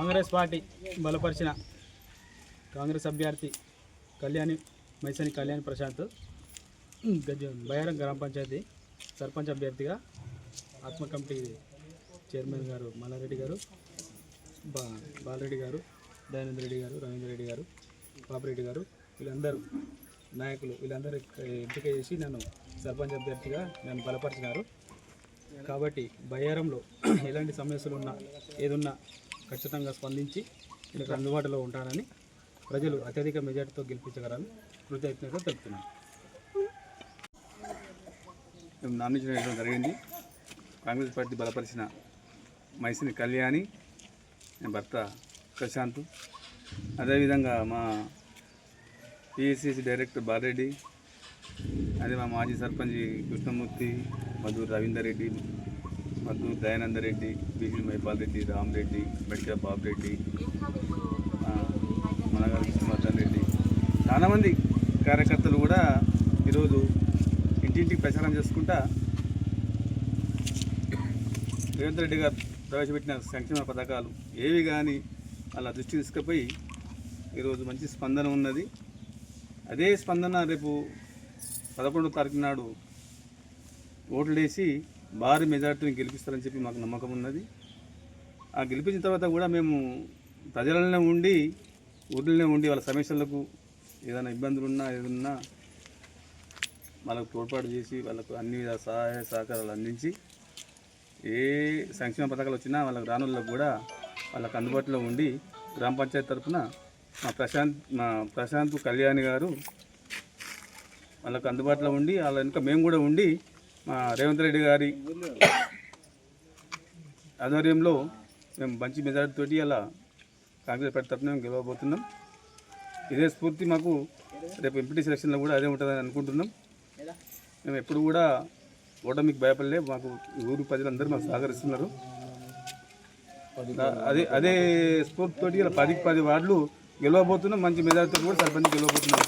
Congress party బలపరిచిన కాంగ్రెస్ అభ్యర్థి కళ్యాణి మైసని కళ్యాణి ప్రశాంత్. గజ బయారం గ్రామ పంచాయతీ సర్పంచ్ అభ్యర్థిగా ఆత్మ కమిటీ చైర్మన్ గారు మల్లారెడ్డి గారు బా బాలరెడ్డి గారు దయానంద రెడ్డి గారు రవీంద్ర రెడ్డి గారు పాపిరెడ్డి గారు వీళ్ళందరూ నాయకులు వీళ్ళందరూ ఎంపిక చేసి నన్ను సర్పంచ్ అభ్యర్థిగా నన్ను బలపరిచినారు. కాబట్టి బయ్యారంలో ఎలాంటి సమస్యలు ఉన్నా ఏదున్నా ఖచ్చితంగా స్పందించి వీళ్ళకి అందుబాటులో ఉంటానని ప్రజలు అత్యధిక మెజార్టీతో గెలిపించగలని కృతజ్ఞతగా తెలుపుతున్నాను. మేము నామినేషన్ జరిగింది. కాంగ్రెస్ పార్టీ బలపరిచిన మైసిని కళ్యాణి భర్త ప్రశాంత్. అదేవిధంగా మా పిఎస్సిసి డైరెక్టర్ బాలరెడ్డి అదే మా మాజీ సర్పంచ్ కృష్ణమూర్తి మధుర్ రవీందర్ రెడ్డి మధుర్ దయానంద రెడ్డి బీజీ మైపాల్ రెడ్డి రామరెడ్డి మెడికల్ బాబు రెడ్డి మనగారు విష్ణువర్ధన్ రెడ్డి. చాలామంది కార్యకర్తలు కూడా ఈరోజు ఇంటింటికి ప్రచారం చేసుకుంటా రేవంత్ రెడ్డి గారు ప్రవేశపెట్టిన సంక్షేమ పథకాలు ఏవి కానీ అలా దృష్టి తీసుకుపోయి ఈరోజు మంచి స్పందన ఉన్నది. అదే స్పందన రేపు పదకొండో తారీఖు నాడు ఓట్లు వేసి భారీ మెజార్టీని గెలిపిస్తారని చెప్పి మాకు నమ్మకం ఉన్నది. ఆ గెలిపించిన తర్వాత కూడా మేము ప్రజలనే ఉండి ఊర్లనే ఉండి వాళ్ళ సమస్యలకు ఏదైనా ఇబ్బందులు ఉన్నా ఏదన్నా వాళ్ళకు తోడ్పాటు చేసి వాళ్ళకు అన్ని విధ సహాయ సహకారాలు అందించి ఏ సంక్షేమ పథకాలు వచ్చినా వాళ్ళకి రానుల్లో కూడా వాళ్ళకు అందుబాటులో ఉండి గ్రామ పంచాయతీ తరఫున మా ప్రశాంత్ మా ప్రశాంత్ కళ్యాణి గారు వాళ్ళకు అందుబాటులో ఉండి వాళ్ళ వెనుక మేము కూడా ఉండి మా రేవంత్ రెడ్డి గారి ఆధ్వర్యంలో మేము మంచి మెజార్టీతో అలా కాంగ్రెస్ పార్టీ తరఫున మేము గెలవబోతున్నాం. ఇదే స్ఫూర్తి మాకు రేపు ఎంపీటీ సెలక్షన్లో కూడా అదే ఉంటుందని అనుకుంటున్నాం. మేము ఎప్పుడు కూడా ఓటమికి భయపడలే మాకు ఊరు ప్రజలందరూ మాకు సహకరిస్తున్నారు. అదే అదే స్ఫూర్తితోటి ఇలా పదికి పది వార్డులు గెలవబోతున్నాం మంచి మెజార్టీతో కూడా సర్పంచ్ గెలవబోతున్నాం.